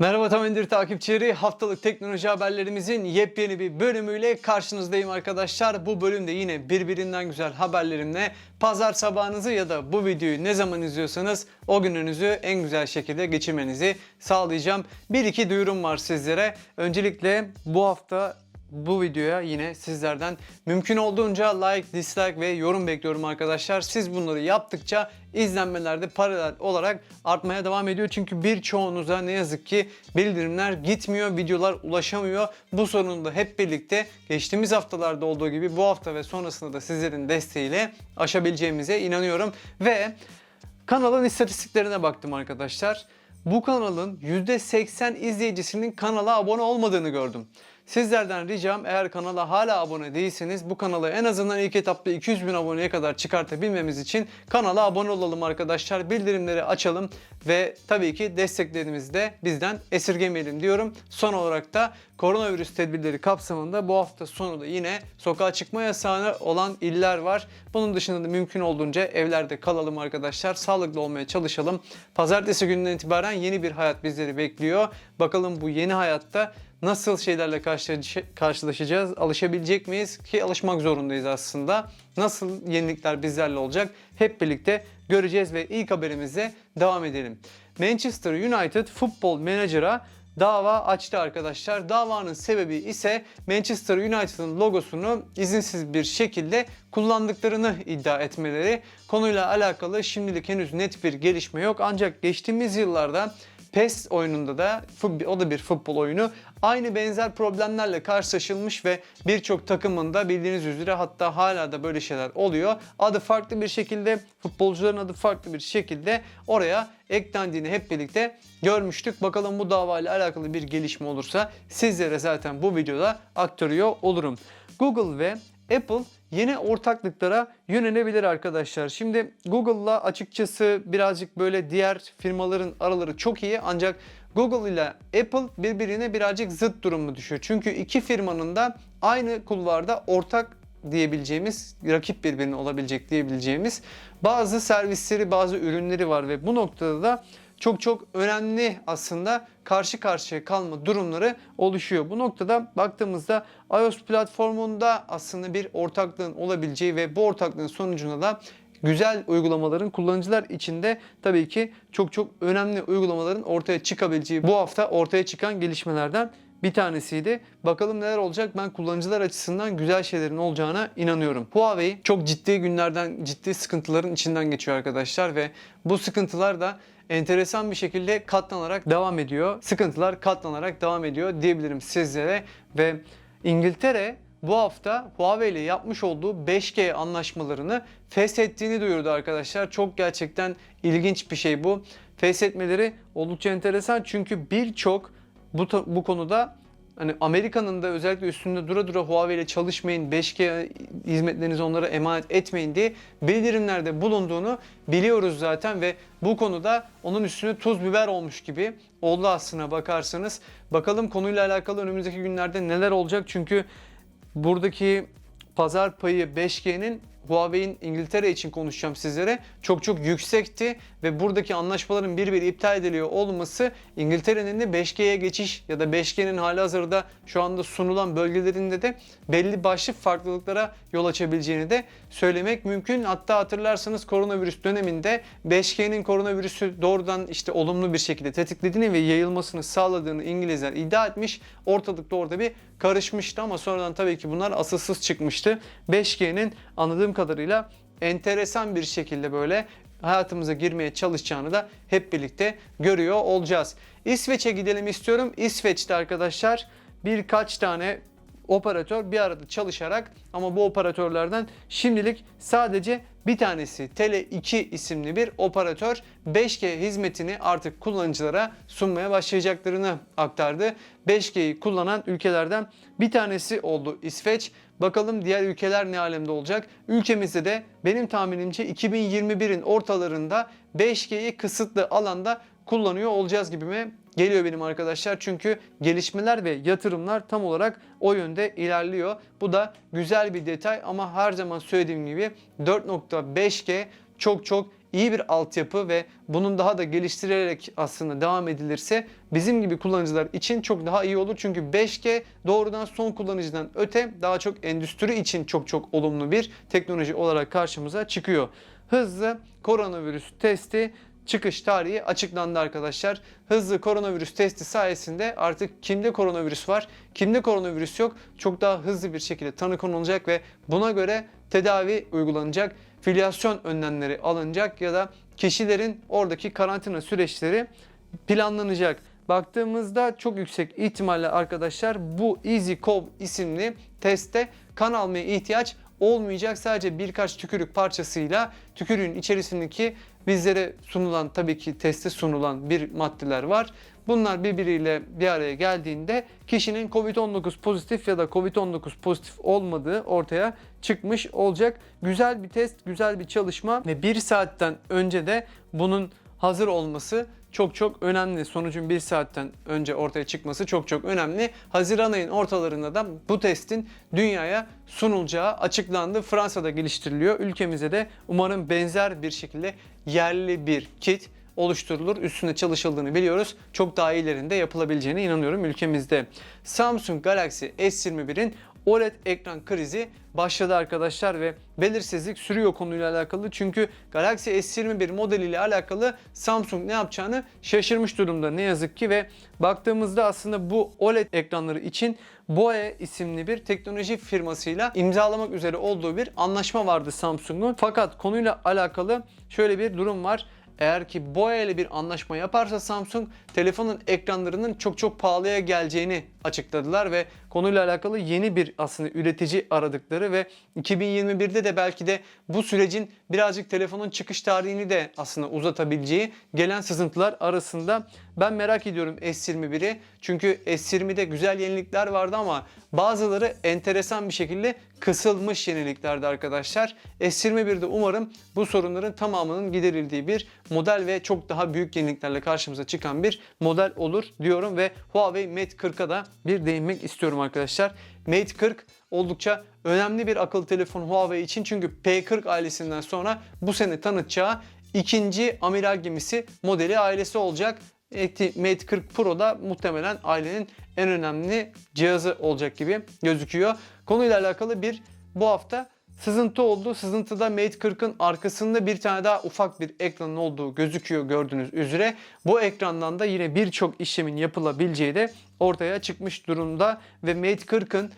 Merhaba Tam İndir takipçileri. Haftalık teknoloji haberlerimizin yepyeni bir bölümüyle karşınızdayım arkadaşlar. Bu bölümde yine birbirinden güzel haberlerimle pazar sabahınızı ya da bu videoyu ne zaman izliyorsanız o gününüzü en güzel şekilde geçirmenizi sağlayacağım. Bir iki duyurum var sizlere. Öncelikle bu hafta bu videoya yine sizlerden mümkün olduğunca like, dislike ve yorum bekliyorum arkadaşlar. Siz bunları yaptıkça izlenmelerde paralel olarak artmaya devam ediyor. Çünkü birçoğunuza ne yazık ki bildirimler gitmiyor, videolar ulaşamıyor. Bu sorunu da hep birlikte geçtiğimiz haftalarda olduğu gibi bu hafta ve sonrasında da sizlerin desteğiyle aşabileceğimize inanıyorum. Ve kanalın istatistiklerine baktım arkadaşlar. Bu kanalın %80 izleyicisinin kanala abone olmadığını gördüm. Sizlerden ricam eğer kanala hala abone değilseniz bu kanalı en azından ilk etapta 200 bin aboneye kadar çıkartabilmemiz için kanala abone olalım arkadaşlar. Bildirimleri açalım ve tabii ki desteklerimizi de bizden esirgemeyelim diyorum. Son olarak da koronavirüs tedbirleri kapsamında bu hafta sonu da yine sokağa çıkma yasağına olan iller var. Bunun dışında da mümkün olduğunca evlerde kalalım arkadaşlar. Sağlıklı olmaya çalışalım. Pazartesi gününden itibaren yeni bir hayat bizleri bekliyor. Bakalım bu yeni hayatta nasıl şeylerle karşılaş- karşılaşacağız? Alışabilecek miyiz? Ki alışmak zorundayız aslında. Nasıl yenilikler bizlerle olacak? Hep birlikte göreceğiz ve ilk haberimize devam edelim. Manchester United futbol menajera dava açtı arkadaşlar. Davanın sebebi ise Manchester United'ın logosunu izinsiz bir şekilde kullandıklarını iddia etmeleri. Konuyla alakalı şimdilik henüz net bir gelişme yok. Ancak geçtiğimiz yıllarda PES oyununda da o da bir futbol oyunu. Aynı benzer problemlerle karşılaşılmış ve birçok takımında bildiğiniz üzere hatta hala da böyle şeyler oluyor. Adı farklı bir şekilde futbolcuların adı farklı bir şekilde oraya eklendiğini hep birlikte görmüştük. Bakalım bu davayla alakalı bir gelişme olursa sizlere zaten bu videoda aktarıyor olurum. Google ve Apple yeni ortaklıklara yönelebilir arkadaşlar. Şimdi Google'la açıkçası birazcık böyle diğer firmaların araları çok iyi ancak Google ile Apple birbirine birazcık zıt durumu düşüyor. Çünkü iki firmanın da aynı kulvarda ortak diyebileceğimiz, rakip birbirine olabilecek diyebileceğimiz bazı servisleri, bazı ürünleri var ve bu noktada da çok çok önemli aslında karşı karşıya kalma durumları oluşuyor. Bu noktada baktığımızda iOS platformunda aslında bir ortaklığın olabileceği ve bu ortaklığın sonucunda da güzel uygulamaların kullanıcılar içinde tabii ki çok çok önemli uygulamaların ortaya çıkabileceği bu hafta ortaya çıkan gelişmelerden bir tanesiydi. Bakalım neler olacak. Ben kullanıcılar açısından güzel şeylerin olacağına inanıyorum. Huawei çok ciddi günlerden, ciddi sıkıntıların içinden geçiyor arkadaşlar ve bu sıkıntılar da enteresan bir şekilde katlanarak devam ediyor. Sıkıntılar katlanarak devam ediyor diyebilirim sizlere ve İngiltere bu hafta Huawei ile yapmış olduğu 5G anlaşmalarını feshettiğini duyurdu arkadaşlar. Çok gerçekten ilginç bir şey bu. Feshetmeleri oldukça enteresan çünkü birçok bu, bu konuda hani Amerika'nın da özellikle üstünde dura dura Huawei ile çalışmayın, 5G hizmetlerinizi onlara emanet etmeyin diye bildirimlerde bulunduğunu biliyoruz zaten ve bu konuda onun üstüne tuz biber olmuş gibi oldu aslına bakarsanız. Bakalım konuyla alakalı önümüzdeki günlerde neler olacak çünkü buradaki pazar payı 5G'nin Huawei'in İngiltere için konuşacağım sizlere çok çok yüksekti ve buradaki anlaşmaların bir bir iptal ediliyor olması İngiltere'nin de 5G'ye geçiş ya da 5G'nin hali hazırda şu anda sunulan bölgelerinde de belli başlı farklılıklara yol açabileceğini de söylemek mümkün. Hatta hatırlarsanız koronavirüs döneminde 5G'nin koronavirüsü doğrudan işte olumlu bir şekilde tetiklediğini ve yayılmasını sağladığını İngilizler iddia etmiş. Ortalıkta orada bir karışmıştı ama sonradan tabii ki bunlar asılsız çıkmıştı. 5G'nin anladığım kadarıyla enteresan bir şekilde böyle hayatımıza girmeye çalışacağını da hep birlikte görüyor olacağız. İsveç'e gidelim istiyorum. İsveç'te arkadaşlar birkaç tane operatör bir arada çalışarak ama bu operatörlerden şimdilik sadece bir tanesi Tele2 isimli bir operatör 5G hizmetini artık kullanıcılara sunmaya başlayacaklarını aktardı. 5G'yi kullanan ülkelerden bir tanesi oldu İsveç. Bakalım diğer ülkeler ne alemde olacak? Ülkemizde de benim tahminimce 2021'in ortalarında 5G'yi kısıtlı alanda kullanıyor olacağız gibime geliyor benim arkadaşlar. Çünkü gelişmeler ve yatırımlar tam olarak o yönde ilerliyor. Bu da güzel bir detay ama her zaman söylediğim gibi 4.5G çok çok iyi bir altyapı ve bunun daha da geliştirilerek aslında devam edilirse bizim gibi kullanıcılar için çok daha iyi olur. Çünkü 5G doğrudan son kullanıcıdan öte daha çok endüstri için çok çok olumlu bir teknoloji olarak karşımıza çıkıyor. Hızlı koronavirüs testi çıkış tarihi açıklandı arkadaşlar. Hızlı koronavirüs testi sayesinde artık kimde koronavirüs var, kimde koronavirüs yok çok daha hızlı bir şekilde tanı konulacak ve buna göre tedavi uygulanacak, filyasyon önlemleri alınacak ya da kişilerin oradaki karantina süreçleri planlanacak. Baktığımızda çok yüksek ihtimalle arkadaşlar bu EasyCov isimli testte kan almaya ihtiyaç olmayacak. Sadece birkaç tükürük parçasıyla tükürüğün içerisindeki bizlere sunulan tabii ki teste sunulan bir maddeler var. Bunlar birbiriyle bir araya geldiğinde kişinin COVID-19 pozitif ya da COVID-19 pozitif olmadığı ortaya çıkmış olacak. Güzel bir test, güzel bir çalışma ve bir saatten önce de bunun hazır olması çok çok önemli. Sonucun bir saatten önce ortaya çıkması çok çok önemli. Haziran ayın ortalarında da bu testin dünyaya sunulacağı açıklandı. Fransa'da geliştiriliyor. Ülkemize de umarım benzer bir şekilde yerli bir kit oluşturulur. Üstünde çalışıldığını biliyoruz. Çok daha iyilerinde yapılabileceğine inanıyorum ülkemizde. Samsung Galaxy S21'in OLED ekran krizi başladı arkadaşlar ve belirsizlik sürüyor konuyla alakalı. Çünkü Galaxy S21 modeliyle alakalı Samsung ne yapacağını şaşırmış durumda ne yazık ki ve baktığımızda aslında bu OLED ekranları için BOE isimli bir teknoloji firmasıyla imzalamak üzere olduğu bir anlaşma vardı Samsung'un. Fakat konuyla alakalı şöyle bir durum var. Eğer ki BOE ile bir anlaşma yaparsa Samsung telefonun ekranlarının çok çok pahalıya geleceğini açıkladılar ve konuyla alakalı yeni bir aslında üretici aradıkları ve 2021'de de belki de bu sürecin birazcık telefonun çıkış tarihini de aslında uzatabileceği gelen sızıntılar arasında ben merak ediyorum S21'i. Çünkü S20'de güzel yenilikler vardı ama bazıları enteresan bir şekilde kısılmış yeniliklerdi arkadaşlar. S21'de umarım bu sorunların tamamının giderildiği bir model ve çok daha büyük yeniliklerle karşımıza çıkan bir model olur diyorum ve Huawei Mate 40'a da bir değinmek istiyorum arkadaşlar. Mate 40 oldukça önemli bir akıllı telefon Huawei için çünkü P40 ailesinden sonra bu sene tanıtacağı ikinci amiral gemisi modeli ailesi olacak. Mate 40 Pro da muhtemelen ailenin en önemli cihazı olacak gibi gözüküyor. Konuyla alakalı bir bu hafta sızıntı oldu. Sızıntıda Mate 40'ın arkasında bir tane daha ufak bir ekranın olduğu gözüküyor gördüğünüz üzere. Bu ekrandan da yine birçok işlemin yapılabileceği de ortaya çıkmış durumda ve Mate 40'ın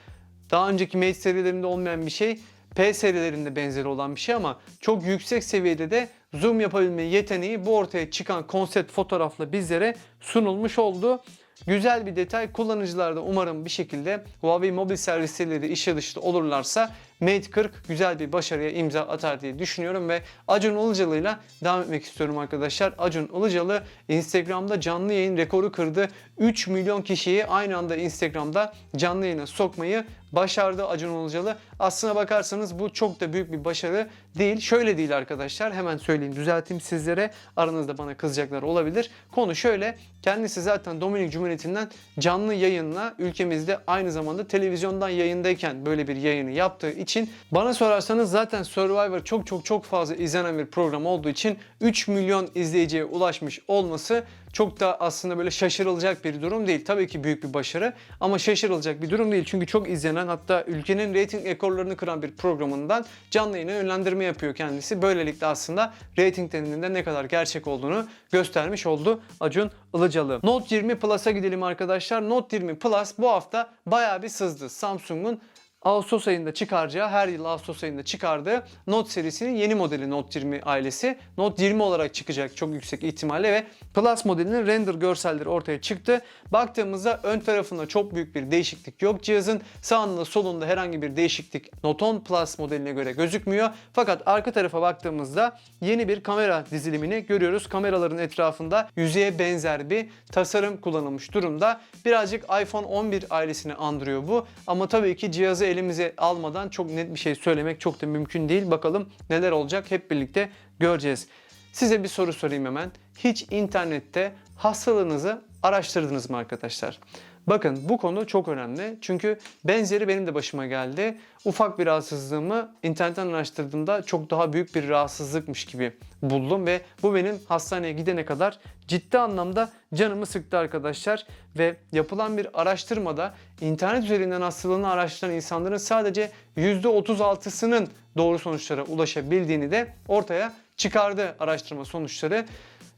daha önceki Mate serilerinde olmayan bir şey P serilerinde benzeri olan bir şey ama çok yüksek seviyede de zoom yapabilme yeteneği bu ortaya çıkan konsept fotoğrafla bizlere sunulmuş oldu. Güzel bir detay. Kullanıcılar da umarım bir şekilde Huawei mobil servisleriyle de işe dışta olurlarsa Mate 40 güzel bir başarıya imza atar diye düşünüyorum ve Acun Ilıcalı'yla devam etmek istiyorum arkadaşlar. Acun Ilıcalı Instagram'da canlı yayın rekoru kırdı. 3 milyon kişiyi aynı anda Instagram'da canlı yayına sokmayı başardı Acun Ilıcalı. Aslına bakarsanız bu çok da büyük bir başarı değil. Şöyle değil arkadaşlar. Hemen söyleyeyim düzelteyim sizlere. Aranızda bana kızacaklar olabilir. Konu şöyle. Kendisi zaten Dominik Cumhuriyeti'nden canlı yayınla ülkemizde aynı zamanda televizyondan yayındayken böyle bir yayını yaptığı için bana sorarsanız zaten Survivor çok çok çok fazla izlenen bir program olduğu için 3 milyon izleyiciye ulaşmış olması çok da aslında böyle şaşırılacak bir durum değil. Tabii ki büyük bir başarı ama şaşırılacak bir durum değil. Çünkü çok izlenen hatta ülkenin reyting ekorlarını kıran bir programından canlı yayına yönlendirme yapıyor kendisi. Böylelikle aslında reytinglerinin de ne kadar gerçek olduğunu göstermiş oldu Acun Ilıcalı. Note 20 Plus'a gidelim arkadaşlar. Note 20 Plus bu hafta bayağı bir sızdı. Samsung'un Ağustos ayında çıkaracağı, her yıl Ağustos ayında çıkardığı Note serisinin yeni modeli Note 20 ailesi. Note 20 olarak çıkacak çok yüksek ihtimalle ve Plus modelinin render görselleri ortaya çıktı. Baktığımızda ön tarafında çok büyük bir değişiklik yok cihazın. Sağında solunda herhangi bir değişiklik Note 10 Plus modeline göre gözükmüyor. Fakat arka tarafa baktığımızda yeni bir kamera dizilimini görüyoruz. Kameraların etrafında yüzeye benzer bir tasarım kullanılmış durumda. Birazcık iPhone 11 ailesini andırıyor bu. Ama tabii ki cihazı elimize almadan çok net bir şey söylemek çok da mümkün değil. Bakalım neler olacak hep birlikte göreceğiz. Size bir soru sorayım hemen. Hiç internette hastalığınızı araştırdınız mı arkadaşlar? Bakın bu konu çok önemli. Çünkü benzeri benim de başıma geldi. Ufak bir rahatsızlığımı internetten araştırdığımda çok daha büyük bir rahatsızlıkmış gibi buldum ve bu benim hastaneye gidene kadar ciddi anlamda canımı sıktı arkadaşlar ve yapılan bir araştırmada internet üzerinden hastalığını araştıran insanların sadece %36'sının doğru sonuçlara ulaşabildiğini de ortaya çıkardı araştırma sonuçları.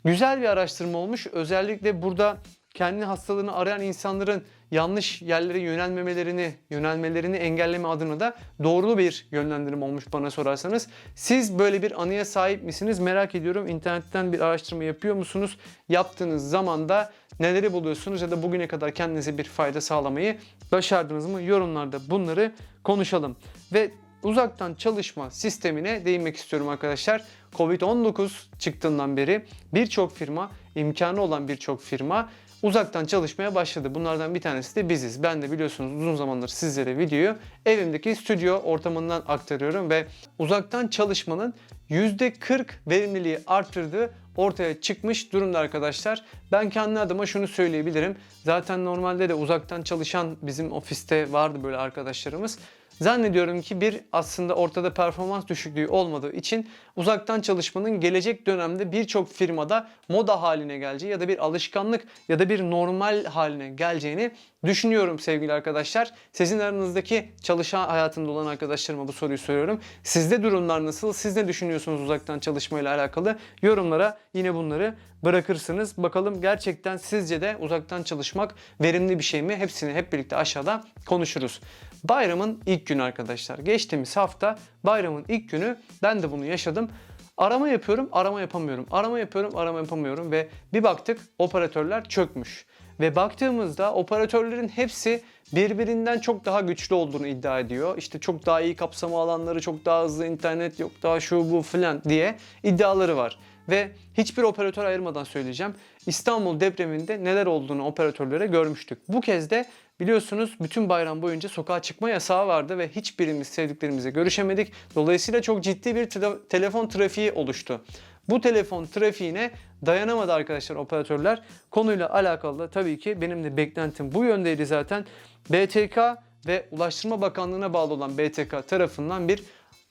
Güzel bir araştırma olmuş. Özellikle burada kendi hastalığını arayan insanların yanlış yerlere yönelmemelerini, yönelmelerini engelleme adına da doğru bir yönlendirme olmuş bana sorarsanız. Siz böyle bir anıya sahip misiniz? Merak ediyorum. İnternetten bir araştırma yapıyor musunuz? Yaptığınız zaman da neleri buluyorsunuz ya da bugüne kadar kendinize bir fayda sağlamayı başardınız mı? Yorumlarda bunları konuşalım. Ve uzaktan çalışma sistemine değinmek istiyorum arkadaşlar. Covid-19 çıktığından beri birçok firma, imkanı olan birçok firma uzaktan çalışmaya başladı. Bunlardan bir tanesi de biziz. Ben de biliyorsunuz uzun zamandır sizlere videoyu evimdeki stüdyo ortamından aktarıyorum ve uzaktan çalışmanın %40 verimliliği arttırdığı ortaya çıkmış durumda arkadaşlar. Ben kendi adıma şunu söyleyebilirim. Zaten normalde de uzaktan çalışan bizim ofiste vardı böyle arkadaşlarımız. Zannediyorum ki bir aslında ortada performans düşüklüğü olmadığı için uzaktan çalışmanın gelecek dönemde birçok firmada moda haline geleceği ya da bir alışkanlık ya da bir normal haline geleceğini düşünüyorum sevgili arkadaşlar. Sizin aranızdaki çalışan hayatında olan arkadaşlarıma bu soruyu soruyorum. Sizde durumlar nasıl? Siz ne düşünüyorsunuz uzaktan çalışmayla alakalı? Yorumlara yine bunları bırakırsınız. Bakalım gerçekten sizce de uzaktan çalışmak verimli bir şey mi? Hepsini hep birlikte aşağıda konuşuruz. Bayramın ilk günü arkadaşlar. Geçtiğimiz hafta bayramın ilk günü ben de bunu yaşadım. Arama yapıyorum, arama yapamıyorum. Arama yapıyorum, arama yapamıyorum ve bir baktık operatörler çökmüş. Ve baktığımızda operatörlerin hepsi birbirinden çok daha güçlü olduğunu iddia ediyor. İşte çok daha iyi kapsama alanları, çok daha hızlı internet, yok daha şu bu filan diye iddiaları var. Ve hiçbir operatör ayırmadan söyleyeceğim. İstanbul depreminde neler olduğunu operatörlere görmüştük. Bu kez de biliyorsunuz bütün bayram boyunca sokağa çıkma yasağı vardı ve hiçbirimiz sevdiklerimize görüşemedik. Dolayısıyla çok ciddi bir tele- telefon trafiği oluştu. Bu telefon trafiğine dayanamadı arkadaşlar operatörler. Konuyla alakalı da tabii ki benim de beklentim bu yöndeydi zaten. BTK ve Ulaştırma Bakanlığı'na bağlı olan BTK tarafından bir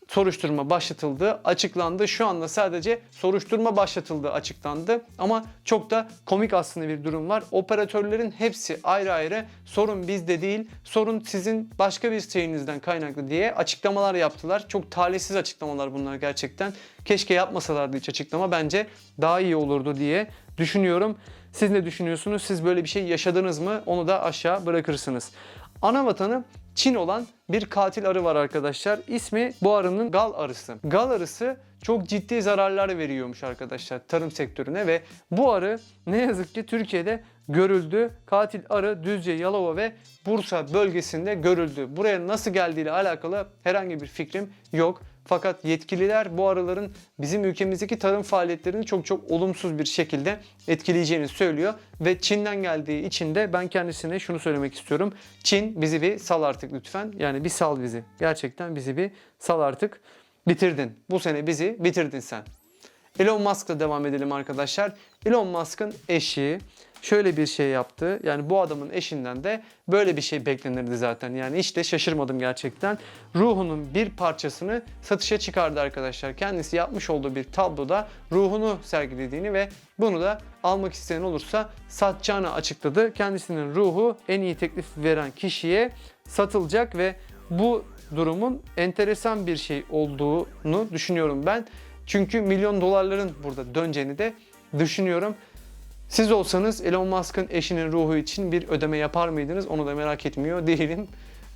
soruşturma başlatıldı, açıklandı. Şu anda sadece soruşturma başlatıldığı açıklandı. Ama çok da komik aslında bir durum var. Operatörlerin hepsi ayrı ayrı sorun bizde değil, sorun sizin başka bir şeyinizden kaynaklı diye açıklamalar yaptılar. Çok talihsiz açıklamalar bunlar gerçekten. Keşke yapmasalardı hiç açıklama. Bence daha iyi olurdu diye düşünüyorum. Siz ne düşünüyorsunuz? Siz böyle bir şey yaşadınız mı? Onu da aşağı bırakırsınız. Ana vatanı Çin olan bir katil arı var arkadaşlar. İsmi bu arının gal arısı. Gal arısı çok ciddi zararlar veriyormuş arkadaşlar tarım sektörüne ve bu arı ne yazık ki Türkiye'de görüldü. Katil arı Düzce, Yalova ve Bursa bölgesinde görüldü. Buraya nasıl geldiğiyle alakalı herhangi bir fikrim yok. Fakat yetkililer bu arıların bizim ülkemizdeki tarım faaliyetlerini çok çok olumsuz bir şekilde etkileyeceğini söylüyor. Ve Çin'den geldiği için de ben kendisine şunu söylemek istiyorum. Çin bizi bir sal artık lütfen. Yani bir sal bizi. Gerçekten bizi bir sal artık. Bitirdin. Bu sene bizi bitirdin sen. Elon Musk'la devam edelim arkadaşlar. Elon Musk'ın eşi şöyle bir şey yaptı. Yani bu adamın eşinden de böyle bir şey beklenirdi zaten. Yani hiç de şaşırmadım gerçekten. Ruhunun bir parçasını satışa çıkardı arkadaşlar. Kendisi yapmış olduğu bir tabloda ruhunu sergilediğini ve bunu da almak isteyen olursa satacağını açıkladı. Kendisinin ruhu en iyi teklif veren kişiye satılacak ve bu durumun enteresan bir şey olduğunu düşünüyorum ben. Çünkü milyon dolarların burada döneceğini de düşünüyorum. Siz olsanız Elon Musk'ın eşinin ruhu için bir ödeme yapar mıydınız? Onu da merak etmiyor değilim.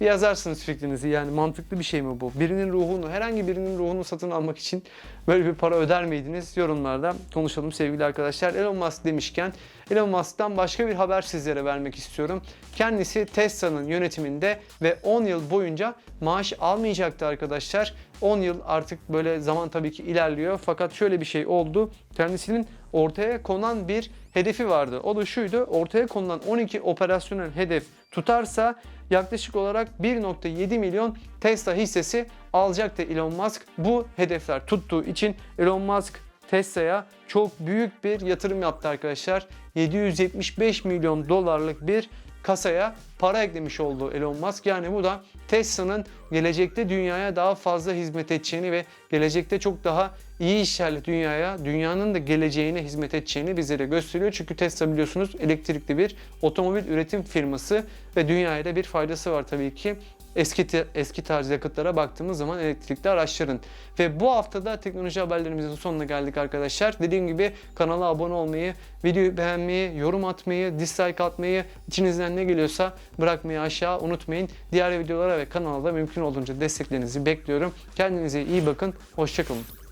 Bir yazarsınız fikrinizi yani mantıklı bir şey mi bu? Birinin ruhunu, herhangi birinin ruhunu satın almak için böyle bir para öder miydiniz? Yorumlarda konuşalım sevgili arkadaşlar. Elon Musk demişken Elon Musk'tan başka bir haber sizlere vermek istiyorum. Kendisi Tesla'nın yönetiminde ve 10 yıl boyunca maaş almayacaktı arkadaşlar. 10 yıl artık böyle zaman tabii ki ilerliyor. Fakat şöyle bir şey oldu. Kendisinin ortaya konan bir hedefi vardı. O da şuydu. Ortaya konulan 12 operasyonel hedef tutarsa yaklaşık olarak 1.7 milyon Tesla hissesi alacaktı Elon Musk. Bu hedefler tuttuğu için Elon Musk Tesla'ya çok büyük bir yatırım yaptı arkadaşlar. 775 milyon dolarlık bir kasaya para eklemiş oldu Elon Musk. Yani bu da Tesla'nın gelecekte dünyaya daha fazla hizmet edeceğini ve gelecekte çok daha iyi işlerle dünyaya, dünyanın da geleceğine hizmet edeceğini bizlere gösteriyor. Çünkü Tesla biliyorsunuz elektrikli bir otomobil üretim firması ve dünyaya da bir faydası var tabii ki eski eski tarz yakıtlara baktığımız zaman elektrikli araçların. Ve bu haftada teknoloji haberlerimizin sonuna geldik arkadaşlar. Dediğim gibi kanala abone olmayı, videoyu beğenmeyi, yorum atmayı, dislike atmayı, içinizden ne geliyorsa bırakmayı aşağı unutmayın. Diğer videolara ve kanala da mümkün olduğunca desteklerinizi bekliyorum. Kendinize iyi bakın. Hoşçakalın.